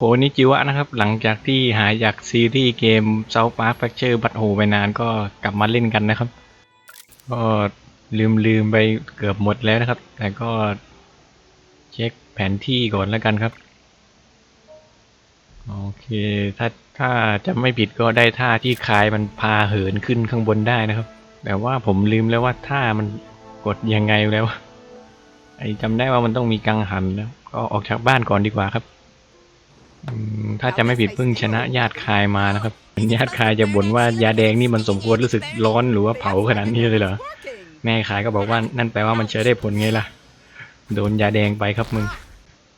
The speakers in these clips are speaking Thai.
โหนิจิวะนะครับ หลังจากที่หายจากซีรีส์เกม South Park Fracture บัตโหไปนานก็กลับมาเล่นกันนะครับ ก็ลืมลืมไปเกือบหมดแล้วนะครับ แต่ก็เช็คแผนที่ก่อนแล้วกันครับ โอเค ถ้าถ้าจะไม่ผิดก็ได้ท่าที่คายมันพาเหินขึ้นข้างบนได้นะครับ แต่ว่าผมลืมแล้วว่าท่ามันกดยังไงแล้ว ไอจำได้ว่ามันต้องมีกังหันแล้ว ก็ออกจากบ้านก่อนดีกว่าครับ ถ้าจะไม่ผิดเพิ่งชนะญาติคายมานะครับญาติคายจะบ่นว่ายาแดงนี่มันสมควรรู้สึกร้อนหรือว่าเผาขนาดนี้เลยเหรอแม่ขายก็บอกว่านั่นแปลว่ามันเชื้อได้ผลไงล่ะ โดนยาแดงไปครับมึง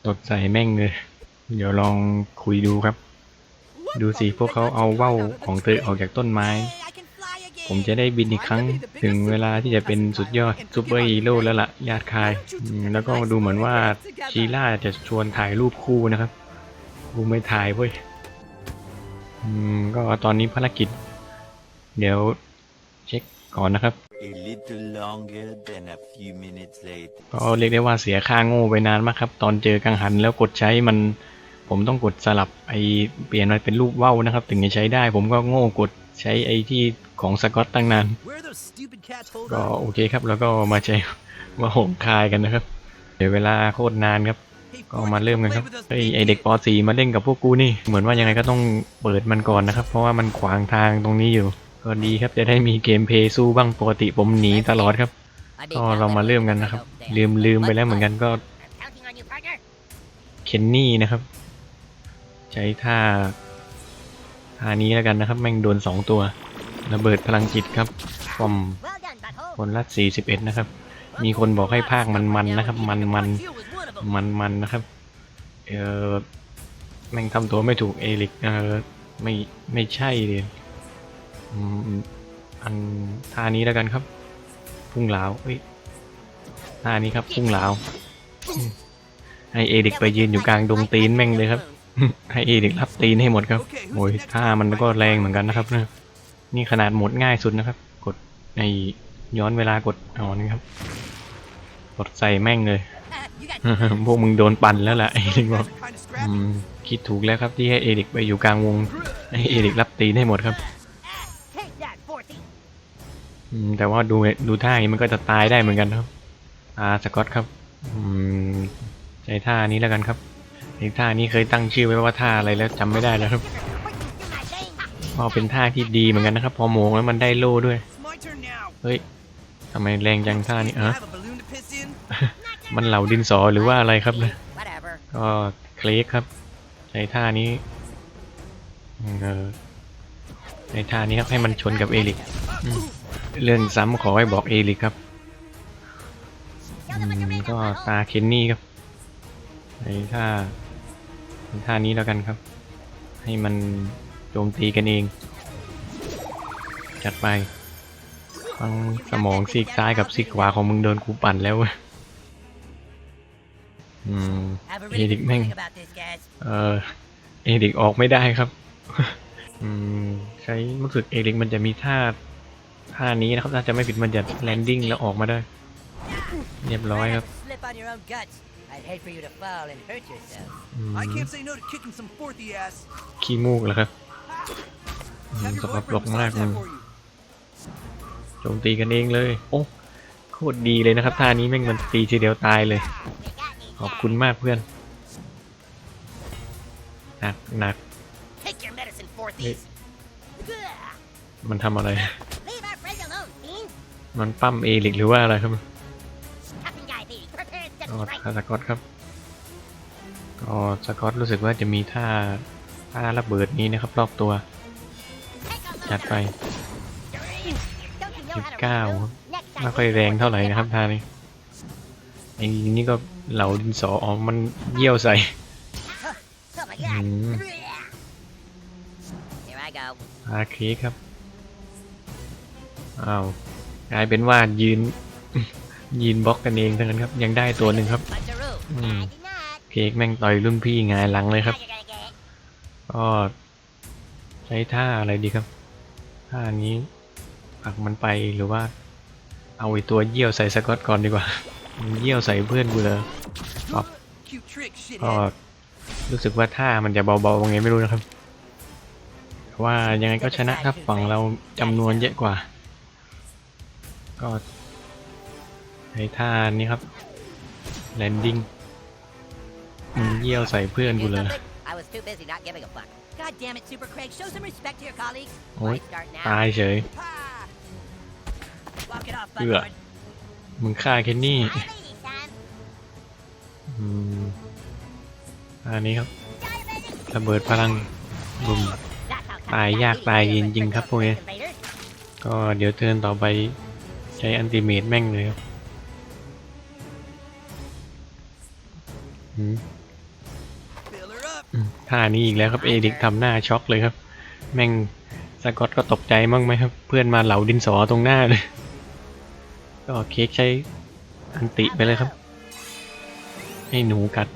ตดใส่แม่งเลยเดี๋ยวลองคุยดูครับ ดูสิพวกเขาเอาว่าวของเธอออกจากต้นไม้ ผมจะได้บินอีกครั้งถึงเวลาที่จะเป็นสุดยอดซูเปอร์ฮีโร่แล้วล่ะญาติคาย แล้วก็ดูเหมือนว่าชีล่าจะชวนถ่ายรูปคู่นะครับ กูไม่ถ่ายเว้ย อืม ก็ตอนนี้ภารกิจ เดี๋ยวเช็คก่อนนะครับ A little longer than a few minutes later. ก็เรียกได้ว่าเสียค่าโง่ไปนานมากครับ ตอนเจอกังหันแล้วกดใช้มัน ผมต้องกดสลับไอเปลี่ยนมันเป็นรูปว่าวนะครับ ถึงจะใช้ได้ ผมก็โง่กดใช้ไอที่ของสกอตตั้งนาน Where are those stupid cats hold ก็ on? โอเคครับ แล้วก็มาใช้ว่าหงคายกันนะครับ เดี๋ยวเวลาโคตรนานครับ Hey, ก็มาเริ่มกันครับไอไอเด็กป .4 มาเล่นกับพวกกูนี่ เหมือนว่ายังไงก็ต้องเปิดมันก่อนนะครับ เพราะว่ามันขวางทางตรงนี้อยู่ ก็ดีครับจะได้มีเกมเพลย์สู้บ้างปกติผมหนีตลอดครับ ก็เรามาเริ่มกันนะครับ ลืมลืมไปแล้วเหมือนกันก็เคนนี่นะครับ ใช้ท่าท่านี้แล้วกันนะครับ แม่งโดนสองตัว ระเบิดพลังจิตครับฟอมคนละสี่สิบเอ็ดนะครับ มีคนบอกให้ภาคมันมันๆนะครับ มันมั น Here was one of 'em. มันมันๆนะครับ เออแม่งทำตัวไม่ถูกเอลิกเออไม่ไม่ใช่เลยอืมอันท่านี้แล้วกันครับ พุ่งเหลาเอ้ยท่านี้ครับ พุ่งเหลาอืมให้เอลิกไปยืนอยู่กลางดงตีนแม่งเลยครับ ให้เอลิกรับตีนให้หมดครับ Okay, โอ้ย who's next? ท่ามันก็แรงเหมือนกันนะครับเนี่ยนี่ขนาดหมดง่ายสุดนะครับ กดในย้อนเวลากดอ๋อนี่ครับ กดใส่แม่งเลย Ah, you got พวกมึงโดนปั่นแล้วล่ะเอลิกบอกคิดถูกแล้วครับที่ให้เอริกไปอยู่กลางวงให้เอริกรับตีนให้หมดครับแต่ว่าดูดูท่าอย่างนี้มันก็จะตายได้เหมือนกันครับอาสกอตครับใช้ท่านี้แล้วกันครับไอ้ท่านี้เคยตั้งชื่อไว้ว่าท่าอะไรแล้วจำไม่ได้แล้วครับก็เป็นท่าที่ดีเหมือนกันนะครับ พอโมงแล้วมันได้โล่ด้วย เฮ้ยทำไมแรงจังท่านี้เออ มันเหล่าดินสอหรือว่าอะไรครับนี่ย Whatever. ก็เคลกครับ ใช้ท่านี้เออใช้ท่านี้ครับให้มันชนกับเอริกเรื่องซ้ำขอให้บอกเอริกครับก็ตาเคนนี่ครับใช้ท่าใช้ท่านี้แล้วกันครับ ให้มันโจมตีกันเอง จัดไปฟังสมองซีกซ้ายกับซีกขวาของมึงโดนกูปั่นแล้ว อืม Have a Hey, really Dick good Meng. feeling about this, guys. เออเอริกออกไม่ได้ครับ อืมใช้รู้สึกเอริกมันจะมีท่าท่านี้นะครับถ้าจะไม่ผิดมันจะแลนดิ้งแล้วออกมาได้ เรียบร้อยครับ Slip on your own guts. I'd hate for you to fall and hurt yourself. อืม I can't say no to kicking some forthy ass. ขี้มูกแล้วครับอืม Have ส your กปรก boyfriend มาก massage มึง that for you. โจมตีกันเองเลย โอ้โคตรดีเลยนะครับท่านี้แม่งมันตีทีเดียวตายเลย ขอบคุณมากเพื่อน หนักหนัก Take your medicine, Hey. Forthies. มันทำอะไร Leave our friend alone, fiend. มันปั้มเอริกหรือว่าอะไรครับ Toughen guy, baby. Prepare to ก็ strike. ท่าสกอตครับก็สกอตรู้สึกว่าจะมีท่าท่าระเบิดนี้นะครับรอบตัว Take a look จัด at ไป Don't you know how to 19ครับ reload? Next time ไม่ค่อย we แรง report เท่าไหร่ to the นะครับ boss. ท่านี้ไอ้นี่ก็ เหลาดินสออ๋อมันเยี่ยวใส่ Something like that. Mm. Here I go. อาเค้กครับอ้าวกลายเป็นว่ายืน ยืนบล็อกกันเองทั้งนั้นครับ ยังได้ตัวหนึ่งครับ Puncheroo. Mm. I did not. เค้กแม่งต่อยรุ่นพี่หงายหลังเลยครับ Now you're gonna get. ก็ใช้ท่าอะไรดีครับ ท่านี้ผลักมันไปหรือว่า เอาไอตัวเยี่ยวใส่สกอตก่อนดีกว่า มันเยี่ยวใส่เพื่อนกูเลย Cute trick, ก็ shithead. รู้สึกว่าท่ามันจะเบาๆไงไม่รู้นะครับแต่ว่ายังไงก็ชนะครับฝั่งเราจำนวนเยอะกว่า ก็ในท่านี้ครับแลนดิ้งมึงเยี่ยวใส่เพื่อนกู Do เลย something? I was too busy not giving a fuck. God damn it, Super Craig. Show some respect to your colleagues. Ôi, Why start now? ตายเฉย Ha! Walk it off, Ưa. Butthorn. มึงฆ่าแค่นี่ Hi, son. อันนี้ครับระเบิดพลังบุมตายยากตายจริงครับพวกนี้ก็เดี๋ยวเทินต่อไปใช้อันติเมตแม่งเลยครับท่านี้อีกแล้วครับเอดิกทำหน้าช็อกเลยครับ แม่งสกอตก็ตกใจมั้งไหมครับ เพื่อนมาเหลาดินสอตรงหน้าเลย ก็เค้กใช้อันติไปเลยครับ ให้หนูกัด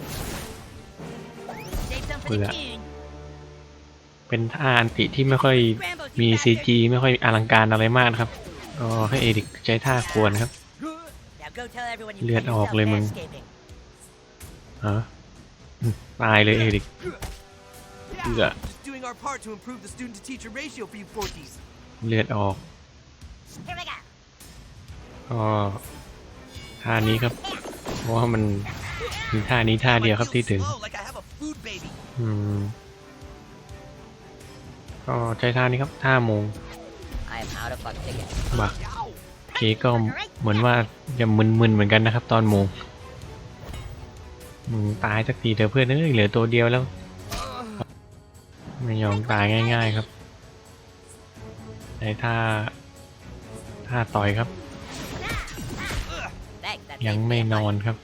Save some for the Ưa. tune. เป็นท่าอันติที่ไม่ค่อย Rambo, มี shoot ซี back จีไม่ค่อยอลังการอะไรมากนะครับก็ให้เอดิกใช้ท่าควรครับ there. Now go tell everyone you Liệt cut yourself ọc lên mừng. manscaping. ฮะอืมตายเลยเอดิก Yeah, Ưa. just doing our part to improve the student-to-teacher ratio for you forties. เลือดออก Here we go. ก็ท่านี้ครับ เพราะว่ามัน มีท่านี้ท่าเดียวครับที่ถึง Slow, like I have a food baby. อืม ก็ใช้ท่านี้ครับท่าโมง I am out of fuck ticket. บัก Ow! เคกก็เหมือนว่าจะมึนๆเหมือนกันนะครับ ตอนโมงมึงตายสักทีเถอะเพื่อนเอ้ยเหลือตัวเดียวแล้ว ไม่ยอมตายง่ายๆครับใช้ท่าท่าต่อยครับ Thanks, that ยัง saved me ไม่ a นอน bunch. ครับ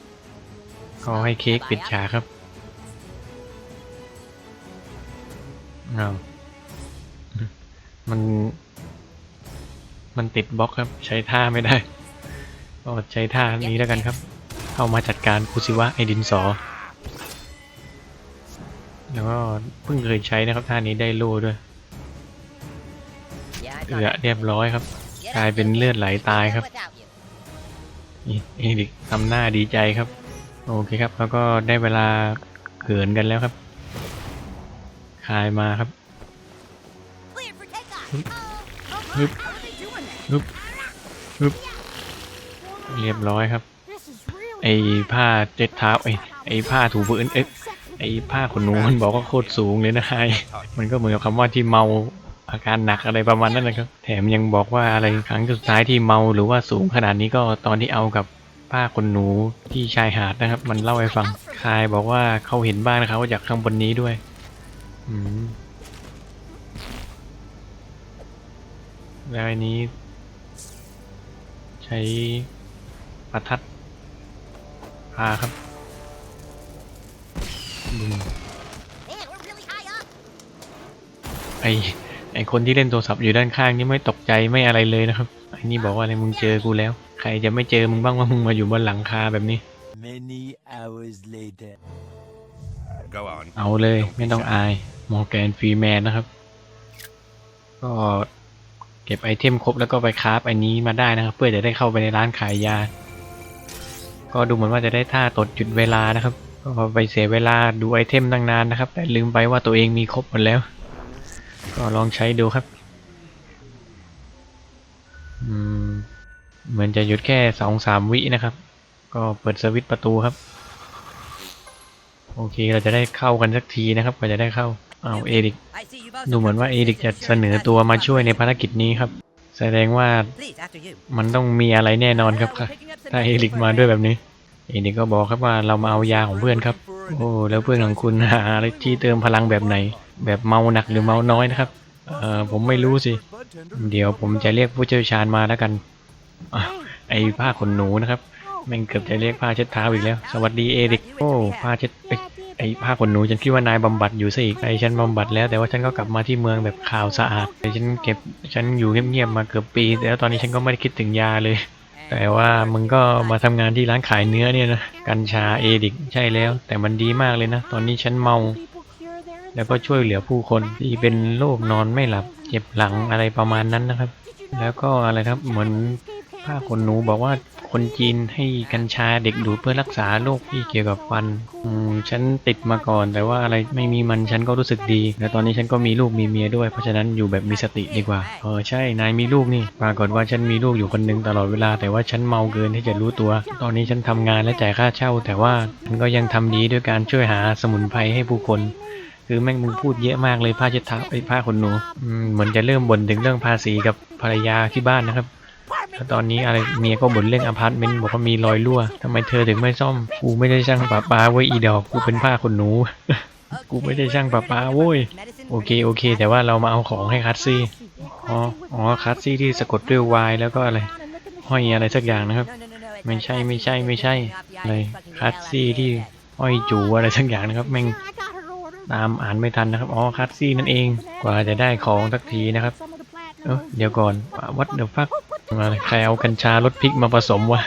ก็ให้เค้กปิดฉากครับเอามัน มันติดบล็อกครับ ใช้ท่าไม่ได้ก็ใช้ท่านี้แล้วกันครับ เข้ามาจัดการคุซิวะไอดินสอ แล้วก็เพิ่งเคยใช้นะครับท่านี้ได้โล่ด้วยเอือเรียบร้อยครับ กลายเป็นเลือดไหลตายครับ นี่ดิทำหน้าดีใจครับ โอเคครับ แล้วก็ได้เวลาเขินกันแล้วครับ คายมาครับ Cleared for takeoff. Húp. Oh, oh, Húp. how are they doing that? ฮึบฮึบเรียบร้อยครับ ไอ้ผ้าเจ็ดเท้าไอ้ไอ้ผ้าถูพื้นเอ๊ะไอ้ผ้าขนหนูมันบอกว่าโคตรสูงเลยนะไอ้มันก็เหมือนกับคำว่าที่เมาอาการหนักอะไรประมาณนั้นนะครับ แถมยังบอกว่าอะไรครั้งสุดท้ายที่เมาหรือว่าสูงขนาดนี้ก็ตอนที่เอากับ ผ้าขนหนูที่ชายหาดนะครับ มันเล่าให้ฟังคายบอกว่าเขาเห็นบ้านเขาจากข้างบนนี้ด้วย อืมแล้วอันนี้ ใช้ประทัดพาครับบึ้ไอไอคนที่เล่นโทรศัพท์อยู่ด้านข้างนี่ไม่ตกใจไม่อะไรเลยนะครับไอนี่บอกว่าอะไรมึงเจอกูแล้ว ใครจะไม่เจอมึงบ้างว่ามึงมาอยู่บนหลังคาแบบนี้ Many hours later. Go on. เอาเลยไม่ต้องอายมอร์แกนฟรีแมนนะครับ ก็เก็บไอเทมครบแล้วก็ไปคราฟอันนี้มาได้นะครับ เพื่อจะได้เข้าไปในร้านขายยา ก็ดูเหมือนว่าจะได้ท่าตดหยุดเวลานะครับ ก็ไปเสียเวลาดูไอเทมตั้งนานนะครับ แต่ลืมไปว่าตัวเองมีครบหมดแล้ว ก็ลองใช้ดูครับ อืม เหมือนจะหยุดแค่สองสามวินะครับ ก็เปิดสวิตช์ประตูครับ โอเคเราจะได้เข้ากันสักทีนะครับกว่าจะได้เข้าเอาเอริกดูเหมือนว่าเอริกจะเสนอตัวมาช่วยในภารกิจนี้ครับ แสดงว่ามันต้องมีอะไรแน่นอนครับถ้าเอริกมาด้วยแบบนี้เอริกก็บอกครับว่าเรามาเอายาของเพื่อนครับ โอ้แล้วเพื่อนของคุณหาอะไรที่เติมพลังแบบไหน แบบเมาหนักหรือเมาน้อยนะครับเออผมไม่รู้สิ เดี๋ยวผมจะเรียกผู้เชี่ยวชาญมาแล้วกัน ไอผ้าขนหนูนะครับแม่งเกือบจะเรียกผ้าเช็ดเท้าอีกแล้ว สวัสดีเอริกโอ้ผ้าเช็ดเอ้ยไอ้ผ้าขนหนูฉันคิดว่านายบำบัดอยู่ซะอีกไอ้ฉันบำบัดแล้วแต่ว่าฉันก็กลับมาที่เมืองแบบข่าวสะอาดแต่ฉันเก็บฉันอยู่เงียบๆมาเกือบปีแล้วตอนนี้ฉันก็ไม่ได้คิดถึงยาเลย แต่ว่ามึงก็มาทำงานที่ร้านขายเนื้อเนี่ยนะกัญชาเอดิกใช่แล้ว แต่มันดีมากเลยนะ ตอนนี้ฉันเมา people cure their แล้วก็ช่วยเหลือผู้คนที่เป็นโรคนอนไม่หลับเจ็บหลังอะไรประมาณนั้นนะครับ แล้วก็อะไรครับเหมือน ผ้าขนหนูบอกว่าคนจีนให้กัญชาเด็กดูดเพื่อรักษาโรคที่เกี่ยวกับฟัน อืมฉันติดมาก่อน แต่ว่าอะไรไม่มีมันฉันก็รู้สึกดี และตอนนี้ฉันก็มีลูกมีเมียด้วย เพราะฉะนั้นอยู่แบบมีสติดีกว่า เออใช่ นายมีลูกนี่ ปรากฏว่าฉันมีลูกอยู่คนหนึงตลอดเวลา แต่ว่าฉันเมาเกินที่จะรู้ตัว ตอนนี้ฉันทำงานและจ่ายค่าเช่า แต่ว่าฉันก็ยังทำดีด้วยการช่วยหาสมุนไพรให้ผู้คนคือแม่งมึงพูดเยอะมากเลยผ้าเช็ดเท้าไอ้ผ้าขนหนูเหมือนจะเริ่มบ่นถึงเรื่องภาษีกับภรรยาที่บ้านนะครับ ตอนนี้อะไรเมียก็บ่นเรื่องอพาร์ตเมนต์บอกว่ามีรอยรั่วทำไมเธอถึงไม่ซ่อม กูไม่ได้ช่างปะปาเว้ยอีดอก กูเป็นผ้าขนหนู กูไม่ได้ช่างปะปาโว้ย โอเคโอเค แต่ว่าเรามาเอาของให้คัตซี่ อ๋อ อ๋อ คัตซี่ที่สะกดด้วย Y แล้วก็อะไร ห้อยอะไรสักอย่างนะครับ ไม่ใช่ไม่ใช่ไม่ใช่ อะไร คัตซี่ที่ห้อยจูอะไรสักอย่างนะครับ แม่งตามอ่านไม่ทันนะครับ อ๋อ คัตซี่นั่นเอง กว่าจะได้ของสักทีนะครับ เอ้าเดี๋ยวก่อน วัดเดี๋ยวฟัก มาใครเอากัญชารสพริกมาผสมวะ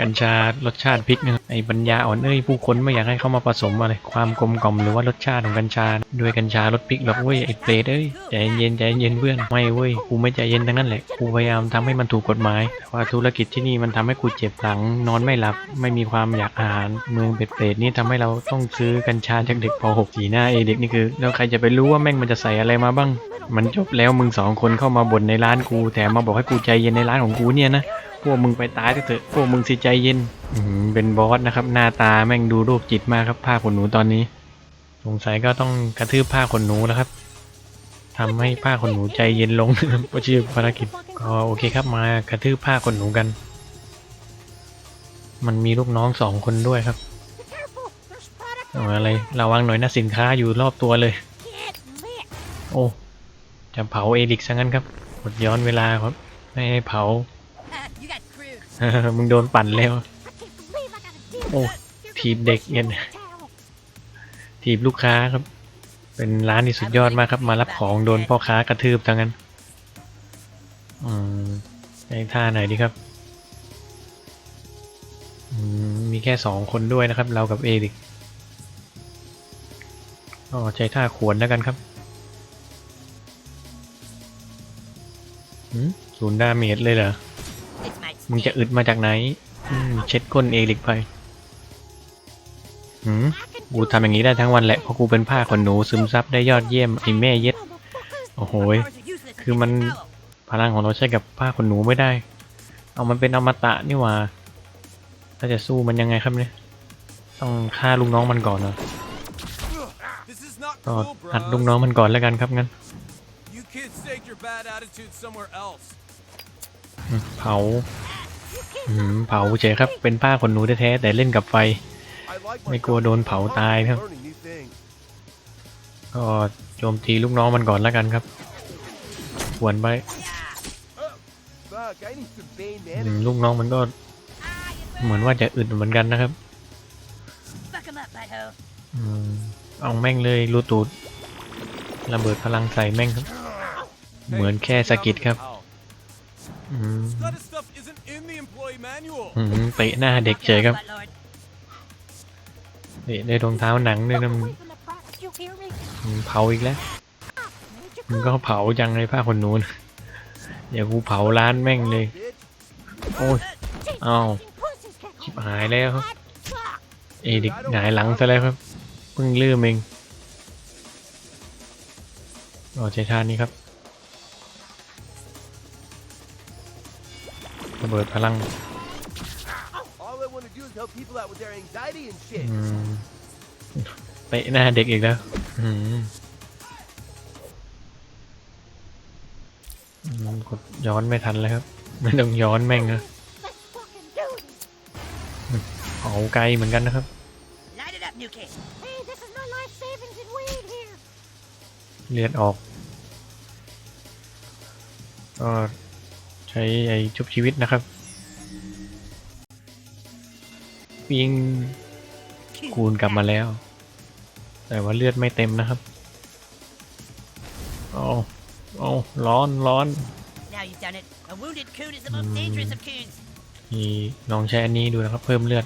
กัญชารสชาติพริกนะไอ้ปัญญาอ่อนเอ้ยผู้คนไม่อยากให้เข้ามาผสมอะไรความกลมกล่อมหรือว่ารสชาติของกัญชาด้วยกัญชารสพริกหรอกเว้ยไอ้เปรตเอ้ยใจเย็นใจเย็นเพื่อนไม่เว้ยกูไม่ใจเย็นทั้งนั้นแหละกูพยายามทำให้มันถูกกฎหมายแต่ว่าธุรกิจที่นี่มันทำให้กูเจ็บหลัง นอนไม่หลับ ไม่มีความอยากอาหารเมืองเปรตๆนี่ทำให้เราต้องซื้อกัญชาจากเด็กป .6 สีหน้าเอเด็กนี่คือแล้วใครจะไปรู้ว่าแม่งมันจะใส่อะไรมาบ้าง มันจบแล้วมึงสองคนเข้ามาบ่นในร้านกูแต่มาบอกให้กูใจเย็นในร้านของกูเนี่ยนะ พวกมึงไปตายเถอะพวกมึงสิใจเย็นเป็นบอสนะครับ หน้าตาแม่งดูโรคจิตมากครับผ้าขนหนูตอนนี้ สงสัยก็ต้องกระทืบผ้าขนหนูแล้วครับทำให้ผ้าขนหนูใจเย็นลงเพราะชื่อภารกิจก็โอเคครับมากระทืบผ้าขนหนูกัน มันมีลูกน้องสองคนด้วยครับอะไรระวังหน่อยนะสินค้าอยู่รอบตัวเลย โอ้จะเผาเอลิกซะงั้นครับกดย้อนเวลาครับไม่ให้เผา มึงโดนปั่นแล้ว โอ้ทีบเด็กเนี่ยทีบลูกค้าครับ เป็นร้านที่สุดยอดมากครับ มารับของโดนพ่อค้ากระทืบทั้งนั้น อืมใช้ท่าไหนดีครับ อืม มีแค่สองคนด้วยนะครับ เรากับเอริกอ๋อใช้ท่าขวนแล้วกันครับหืมศูนย์ดาเมจเลยเหรอ มึงจะอึดมาจากไหนเช็ดก้นเอริกไปหืมกูทำอย่างนี้ได้ทั้งวันแหละ เพราะกูเป็นผ้าขนหนูซึมซับได้ยอดเยี่ยมไอ้แม่เย็ด โอ้โหย powers are useless if Cứ you mình- can't follow. พลังของเราใช้กับผ้าขนหนูไม่ได้ เอามันเป็นอมตะนี่หว่า ถ้าจะสู้มันยังไงครับเนี่ย ต้องฆ่าลูกน้องมันก่อนเหรอ This is not ก็ cool, อัดลูกน้องมันก่อนแล้วกันครับงั้น เผาเผาเฉยครับ เป็นผ้าขนหนูแท้ๆแต่เล่นกับไฟ ไม่กลัวโดนเผาตายครับ ก็โจมตีลูกน้องมันก่อนแล้วกันครับขวนไปลูกน้องมันก็ เหมือนว่าจะอึดเหมือนกันนะครับเอาแม่งเลยรูตูดระเบิดพลังใส่แม่งครับ เหมือนแค่สะกิดครับ เตะหน้าเด็กเฉยครับ Buttlord. เตะได้รองเท้าหนังด้วยนะมึงอืมเผาอีกแล้วมึงก็เผาจังเลยผ้าขนหนูนะเดี๋ยวกูเผาร้านแม่งเลย Bitch. โอ้ยอ้าวชิบหายแล้วครับเอดิกหงายหลังซะแล้วครับเพิ่งลืมเองรอใช้ท่านี้ครับ ระเบิดพลัง All I want to do is help people out with their anxiety and อื shit. มเตะหน้าเด็กอีกแล้วอืมอืมกดย้อนไม่ทันแล้วครับ ไม่ต้องย้อนแม่งนะเผาไกลเหมือนกันนะครับ Light it up, new kid. Hey, this is my life savings and weed here. เลือดออกก็ ใช้ไอ้ชุบชีวิตนะครับปิงคูณกลับมาแล้ว แต่ว่าเลือดไม่เต็มนะครับโอ้โอ้ร้อนร้อน Now you've done it. A wounded coon is the most dangerous of coons. นี่ลองใช้อันนี้ดูนะครับ เพิ่มเลือด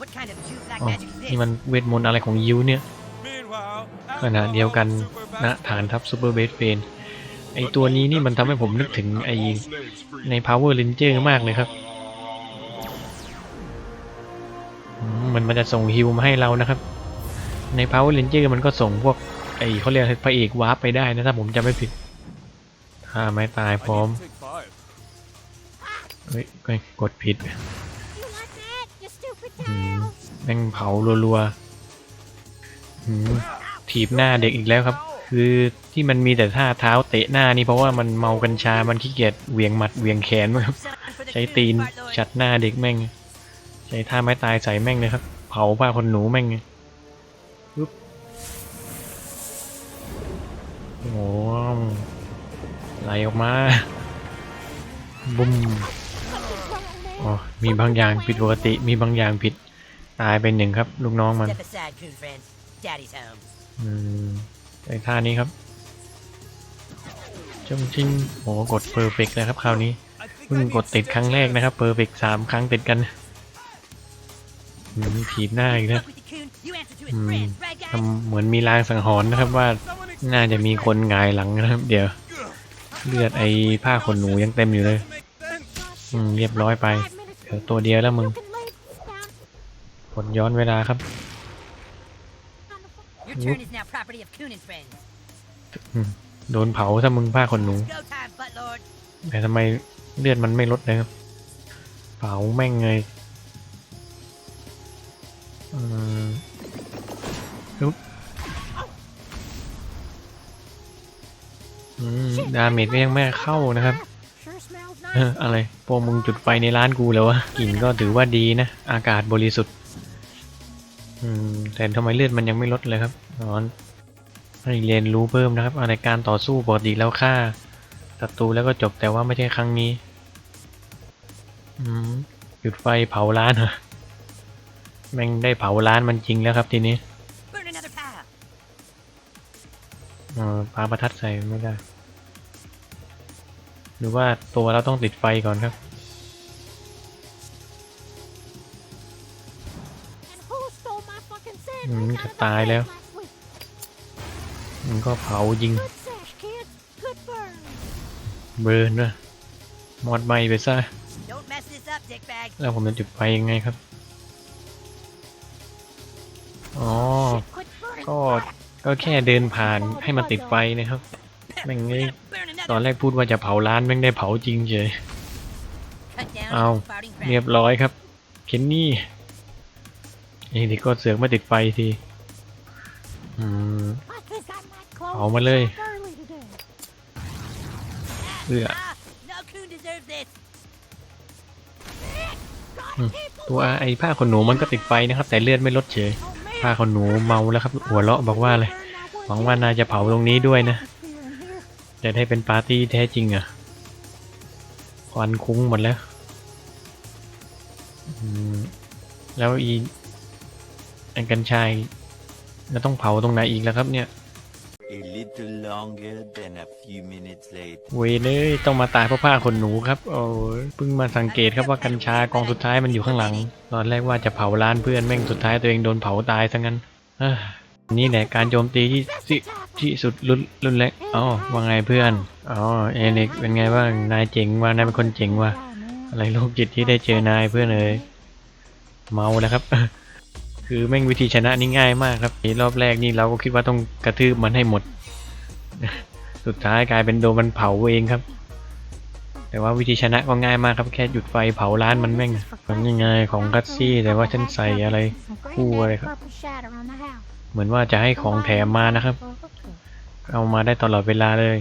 What kind of Jew black อ๋อ magic is นี่ this? มันเวทมนต์อะไรของยิวเนี่ย Meanwhile, ขณะเดียวกันณฐานทัพซูเปอร์เบสเฟน ไอตัวนี้นี่มันทำให้ผมนึกถึงไอใน Power Ranger มากเลยครับ มันมันจะส่งฮิวมาให้เรานะครับ ใน Power Ranger มันก็ส่งพวกไอเขาเรียกพระเอกวาร์ปไปได้นะถ้าผมจำไม่ผิดถ้าไม่ตายพร้อม เฮ้ยกดผิดแม่งเผารัวๆถีบหน้าเด็กอีกแล้วครับ คือที่มันมีแต่ท่าเท้าเตะหน้านี่เพราะว่ามันเมากัญชา มันขี้เกียจเหวียงหมัดเหวียงแขนมั้งครับ Something for the ใช้ coon, ตีน smart lord. ชัดหน้าเด็กแม่ง ใช้ท่าไม้ตายใส่แม่งเลยครับ เผาผ้าคนหนูแม่งปึ๊บโอ้โหไหลออกมาบุ้มอ๋อมีบางอย่างผิดปกติ มีบางอย่างผิด ตายไปหนึ่งครับ ลูกน้องมัน Step aside, coon friends. Daddy's home. อืม ไอ้ท่านี้ครับจงจริงโอ้กดเพอร์เฟกเลยครับคราวนี้เพิ่งกดติดครั้งแรกนะครับเพอร์เฟกสามครั้งติดกันอืมถีบหน้าอีกแล้ว Fuck with the coon, you answer to his Hmm. friends, right, guys? ทำเหมือนมีลางสังหรณ์นะครับว่าน่าจะมีคนหงายหลังนะครับ เดี๋ยว เลือดไอ้ผ้าขนหนูยังเต็มอยู่เลย อืมเรียบร้อยไปเดี๋ยวตัวเดียวแล้วมึงผลย้อนเวลาครับ Your turn is now property of coon and friends. โดนเผาถ้ามึงผ้าขนหนู Go time, butt lord. แต่ทำไมเลือดมันไม่ลดเลยครับ เผาแม่งเลยอืมปึ๊บอืมดาเมจก็ยังไม่เข้านะครับ Sure smells เอ nice. ออะไรพวกมึงจุดไฟในร้านกูแล้ววะกลิ่นก็ถือว่าดีนะ อากาศบริสุทธิ์ อืมแต่ทำไมเลือดมันยังไม่ลดเลยครับนอนให้เรียนรู้เพิ่มนะครับอะไรการต่อสู้ปกติแล้วฆ่าศัตรูแล้วก็จบแต่ว่าไม่ใช่ครั้งนี้ อืมจุดไฟเผาร้านเหรอแม่งได้เผาร้านมันจริงแล้วครับทีนี้ Burn another pile. เออปาประทัดใส่ไม่ได้ หรือว่าตัวเราต้องติดไฟก่อนครับ อืม out จะ of the ตายแล้ว bag last week? มันก็เผายิง Good sesh, kid. Good burn. เบิร์นด้วยมอดไหมไปซะ Don't mess this up, dickbag. แล้วผมจะจุดไฟยังไงครับ อ๋อ Quit burning. ก็ ก็แค่เดินผ่านให้มันติดไฟนะครับ แม่งเอ้ย Burn ตอน another. แรกพูดว่าจะเผาร้านแม่งได้เผาจริงเฉย Cut down Ow. on spouting เรียบ crap. ร้อยครับ เคนนี่ ไอ้เด็กก็เสือกมาติดไฟทีอืม I think I might close Ảo mà the lê. shop early today. เอือตัวไอ้ผ้าขนหนูมันก็ติดไฟนะครับ แต่เลือดไม่ลดเฉย ผ้าขนหนูเมาแล้วครับ หัวเราะบอกว่าอะไรหวังว่านายจะเผาตรงนี้ด้วยนะ จะได้เป็นปาร์ตี้แท้จริงอะ ควันคุ้งหมดแล้วแล้วอี ไอ้กัญชายเราต้องเผาตรงไหนอีกแล้วครับเนี่ย A little longer than a few minutes later. เวยเลยต้องมาตายเพราะผ้าขนหนูครับโอ้ยเพิ่งมาสังเกตครับว่ากัญชากองสุดท้ายมันอยู่ข้างหลัง ตอนแรกว่าจะเผาร้านเพื่อนแม่งสุดท้ายตัวเองโดนเผาตายซะงั้นเอ้อนี่แหละการโจมตีที่ที่ที่สุดรุนรุนแรงอ๋อว่าไงเพื่อนอ๋อเอเล็กเป็นไงบ้างนายเจ๋งว่านายเป็นคนเจ๋งว่ะอะไรโรคจิตที่ได้เจอนายเพื่อนเอ๋ยเมาแล้วครับ คือแม่งวิธีชนะนี่ง่ายมากครับรอบแรกนี่เราก็คิดว่าต้องกระทืบมันให้หมด สุดท้ายกลายเป็นโดนมันเผาเองครับ แต่ว่าวิธีชนะก็ง่ายมากครับแค่หยุดไฟเผาร้านมันแม่งมันยังไงของกัตซี่แต่ว่าฉันใส่อะไรคู่อะไรครับ เหมือนว่าจะให้ของแถมมานะครับ เอามาได้ตลอดเวลาเลย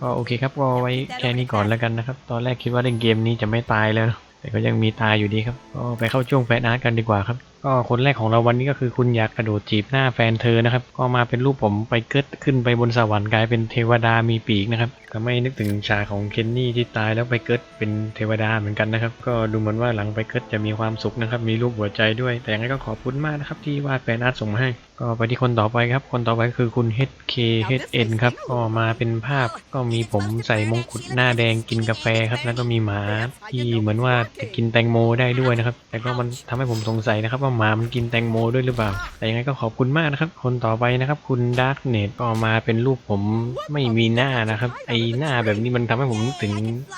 ก็โอเคครับก็ไว้แค่นี้ก่อนแล้วกันนะครับ ตอนแรกคิดว่าเล่นเกมนี้จะไม่ตายแล้วแต่ก็ยังมีตายอยู่ดีครับ ก็ไปเข้าช่วงแฟนอาร์ตกันดีกว่าครับ ก็คนแรกของเราวันนี้ก็คือคุณอยากกระโดดจีบหน้าแฟนเธอนะครับ ก็มาเป็นรูปผมไปเกิดขึ้นไปบนสวรรค์กลายเป็นเทวดามีปีกนะครับก็ไม่นึกถึงฉาของเคนนี่ที่ตายแล้วไปเกิดเป็นเทวดาเหมือนกันนะครับ ก็ดูเหมือนว่าหลังไปเกิดจะมีความสุขนะครับ มีรูปหัวใจด้วย แต่ยังไงก็ขอบคุณมากนะครับที่วาดแฟนอาร์ตส่งมาให้ ก็ไปที่คนต่อไปครับ คนต่อไปคือคุณ HKHN ครับ ก็มาเป็นภาพก็มีผมใส่มงกุฎหน้าแดงกินกาแฟครับ แล้วก็มีหมาที่เหมือนว่าจะกินแตงโมได้ด้วยนะครับ แต่ก็มันทำให้ผมสงสัยนะครับว่าหมามันกินแตงโมด้วยหรือเปล่า แต่ยังไงก็ขอบคุณมากนะครับ คนต่อไปนะครับ คุณดาร์กเนตก็มาเป็นรูปผมไม่มีหน้านะครับ ไอหน้าแบบนี้มันทำให้ผมนึกถึง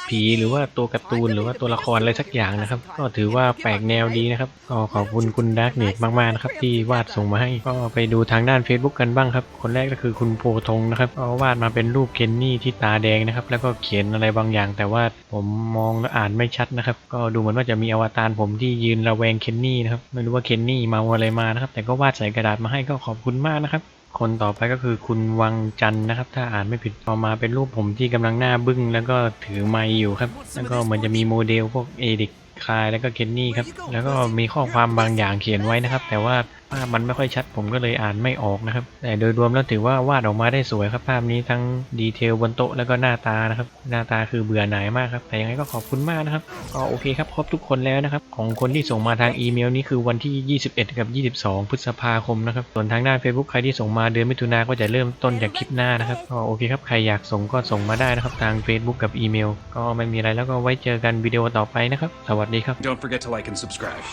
ผีหรือว่าตัวการ์ตูนหรือว่าตัวละครอะไรสักอย่างนะครับ ก็ถือว่าแปลกแนวดีนะครับก็ขอบคุณคุณดาร์กเนตมากๆนะครับที่วาดส่งมาให้ก็ไปดูทางด้าน Facebook กันบ้างครับ คนแรกก็คือคุณโพธงนะครับก็วาดมาเป็นรูปเคนนี่ที่ตาแดงนะครับ แล้วก็เขียนอะไรบางอย่าง แต่ว่าผมมองแล้วอ่านไม่ชัดนะครับ ก็ดูเหมือนว่าจะมีอวตารผมที่ยืนระแวงเคนนี่นะครับไม่รู้ว่าเคนนี่มาอะไรมานะครับ แต่ก็วาดใส่กระดาษมาให้ก็ขอบคุณมากนะครับ คนต่อไปก็คือคุณวังจันนะครับ ถ้าอ่านไม่ผิดพอมาเป็นรูปผมที่กำลังหน้าบึ้งแล้วก็ถือไม้อยู่ครับ แล้วก็เหมือนจะมีโมเดลพวกเอดิกคายแล้วก็เคนนี่ครับ แล้วก็มีข้อความบางอย่างเขียนไว้นะครับ แต่ว่า ภาพมันไม่ค่อยชัดผมก็เลยอ่านไม่ออกนะครับ แต่โดยรวมแล้วถือว่าวาดออกมาได้สวยครับ ภาพนี้ทั้งดีเทลบนโต๊ะแล้วก็หน้าตานะครับ หน้าตาคือเบื่อหน่ายมากครับ แต่ยังไงก็ขอบคุณมากนะครับ ก็โอเคครับครบทุกคนแล้วนะครับ ของคนที่ส่งมาทางอีเมลนี้คือวันที่ 21 กับ 22 พฤษภาคมนะครับ ส่วนทางด้าน Facebook ใครที่ส่งมาเดือนมิถุนาก็จะเริ่มต้นจากคลิปหน้านะครับก็โอเคครับใครอยากส่งก็ส่งมาได้นะครับทาง Facebook กับอีเมล ก็ไม่มีอะไรแล้วก็ไว้เจอกันวิดีโอต่อไปนะครับ สวัสดีครับ Don't forget to like and subscribe.